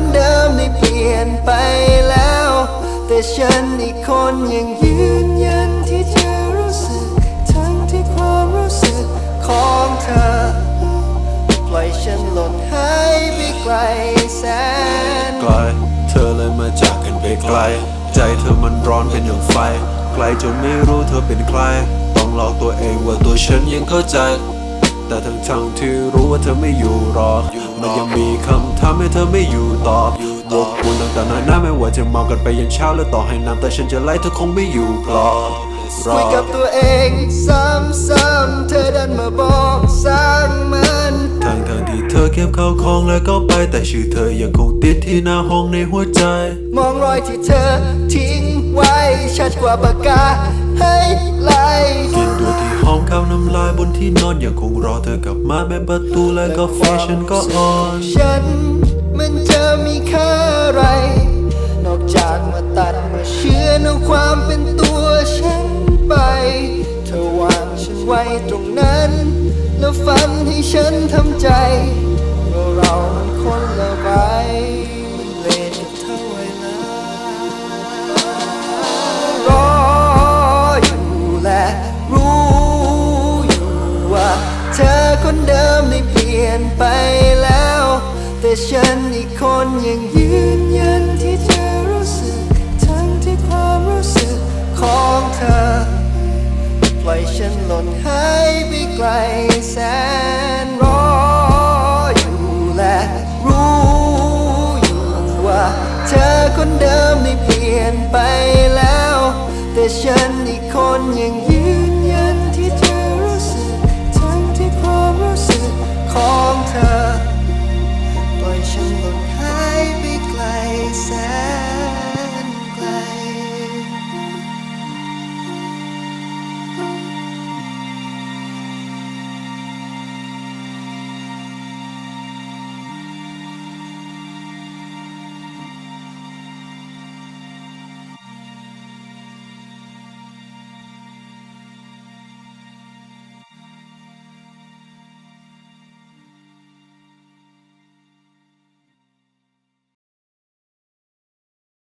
คนเดิมได้เปลี่ยนไปแล้ว แต่ฉันอีกคนยังยืนยันที่จะรู้สึก ทั้งที่ความรู้สึกของเธอ ปล่อยฉันหล่นหายไปไกลแสนไกลเธอเลยมาจากกันไปไกล ใจเธอมันร้อนเป็นอย่างไฟ ไกลจนไม่รู้เธอเป็นใคร ต้องหลอกตัวเองว่าตัวฉันยังเข้าใจ แต่ทั้งทั้งๆที่รู้ว่าเธอไม่อยู่หรอกมันยังมีคำถามให้เธอไม่อยู่ตอบวกวนต่างๆนานาไม่ว่าจะเมากันไปยันเช้าแล้วต่อให้น้ำแต่ฉันจะไล่เธอคงไม่อยู่ปลอบรอคุยกับตัวเองซ้ำๆเธอดันมาบอกสร้างมันทางทางๆที่เธอเก็บข้าวของแล้วก็ไป แต่ชื่อเธอยังคงติดที่หน้าห้องในหัวใจ มองรอยที่เธอทิ้งไว้ชัดกว่าปากกา ให้ไล่กินตัวที่หอมข้าวน้ำลายบนที่นอนยังคงรอเธอกลับมาแม้ประตูและก็ไฟฉันก็อ่อน ฉันมันจะมีค่าอะไร คนเดิมได้เปลี่ยนไปแล้ว แต่ฉันอีกคนยังยืนยันที่จะรู้สึก ทั้งที่ความรู้สึกของเธอ ปล่อยฉันหล่นหายไปไกลแสนรออยู่และรู้อยู่ว่าเธอคนเดิมได้เปลี่ยนไปแล้ว แต่ฉันอีกคนยังยืน